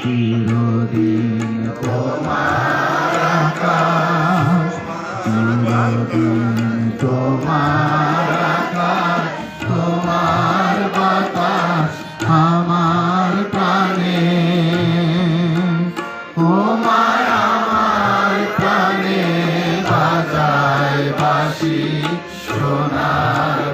চিরদিন তোমার আকাশ তোমার আকাশ তোমার বাতাস আমার প্রাণে তোমার আমার সোনার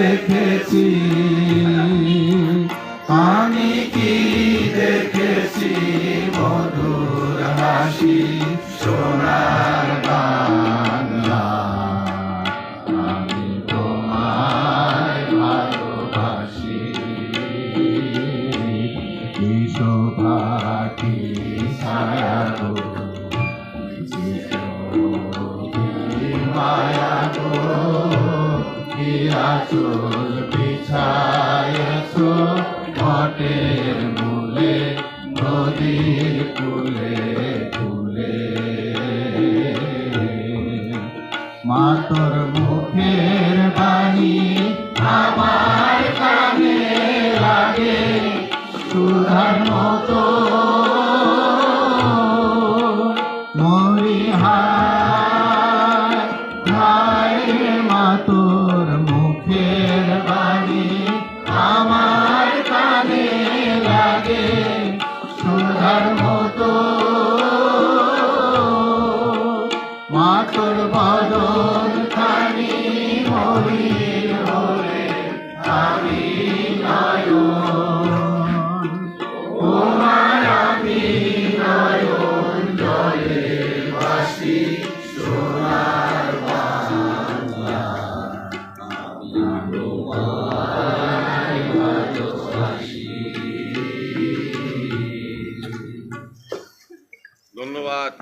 দেখেছি। আমি কি দেখেছি মধুর হাসি সোনার বাংলা? আমি তোমায় ভালোবাসি। বিশ্বভাটি ছায়া আচল বিছায়েছ ঘটের মূলে, নদীর কুলে কুলে মাতর মুখের বাণী আমার কানে লাগে, সুধার মতো। মরি থাকে সুধার মতো মাতর বদন খানি মরিল আমি ধন্যবাদ।